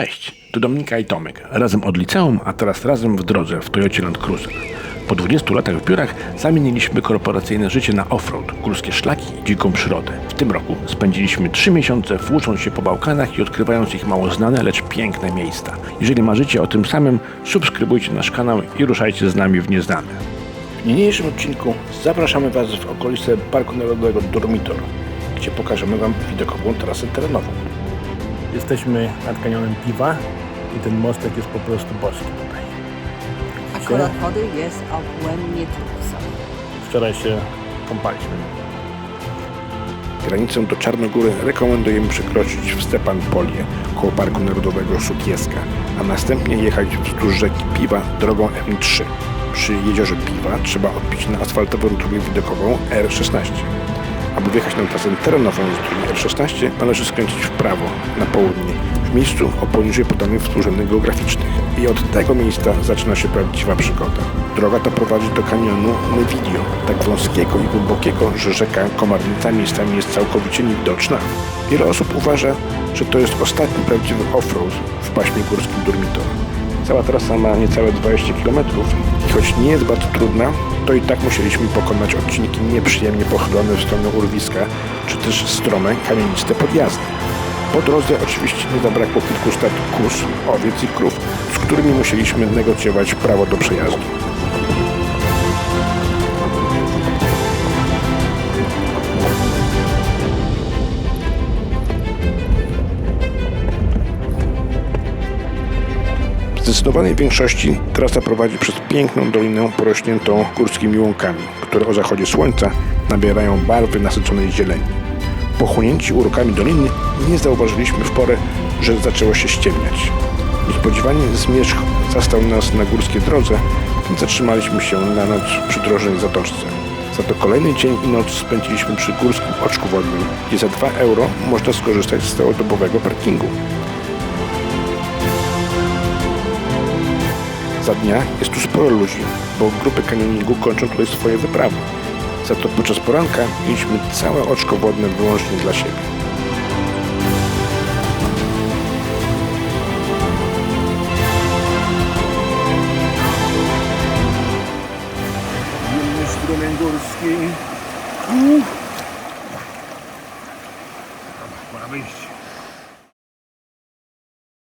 Cześć, tu Dominika i Tomek. Razem od liceum, a teraz razem w drodze w Toyocie Land Cruiser. Po 20 latach w biurach zamieniliśmy korporacyjne życie na offroad, górskie szlaki i dziką przyrodę. W tym roku spędziliśmy 3 miesiące włócząc się po Bałkanach i odkrywając ich mało znane, lecz piękne miejsca. Jeżeli marzycie o tym samym, subskrybujcie nasz kanał i ruszajcie z nami w nieznane. W niniejszym odcinku zapraszamy Was w okolice Parku Narodowego Dormitor, gdzie pokażemy Wam widokową trasę terenową. Jesteśmy nad kanionem Piwa i ten mostek jest po prostu boski tutaj. A kolor wody jest obłędnie trusa. Wczoraj się kąpaliśmy. Granicę do Czarnogóry rekomendujemy przekroczyć w Stepan Polie, koło Parku Narodowego Szukieska, a następnie jechać wzdłuż rzeki Piwa drogą M3. Przy jeziorze Piwa trzeba odbić na asfaltową drogę widokową R16. Aby wjechać na trasę terenową z drogi R16 należy skręcić w prawo, na południe, w miejscu o poniżej podanych współrzędnych geograficznych. I od tego miejsca zaczyna się prawdziwa przygoda. Droga ta prowadzi do kanionu Nevidio, tak wąskiego i głębokiego, że rzeka Komarnica miejscami jest całkowicie niewidoczna. Wiele osób uważa, że to jest ostatni prawdziwy off-road w paśmie górskim Durmitor. Cała trasa ma niecałe 20 km i choć nie jest bardzo trudna, to i tak musieliśmy pokonać odcinki nieprzyjemnie pochylone w stronę urwiska, czy też strome, kamieniste podjazdy. Po drodze oczywiście nie zabrakło kilkustat kus, owiec i krów, z którymi musieliśmy negocjować prawo do przejazdu. Zdecydowanej większości trasa prowadzi przez piękną dolinę porośniętą górskimi łąkami, które o zachodzie słońca nabierają barwy nasyconej zieleni. Pochłonięci urokami doliny nie zauważyliśmy w porę, że zaczęło się ściemniać. Niespodziewanie zmierzch zastał nas na górskiej drodze, więc zatrzymaliśmy się na noc przy drożnej zatoczce. Za to kolejny dzień i noc spędziliśmy przy górskim oczku wodnym, gdzie za 2 euro można skorzystać z całodobowego parkingu. dnia jest tu sporo ludzi, bo grupy kanioningu kończą tutaj swoje wyprawy. Za to podczas poranka mieliśmy całe oczko wodne wyłącznie dla siebie. Zimny strumień górski. Uff. Pora wyjść.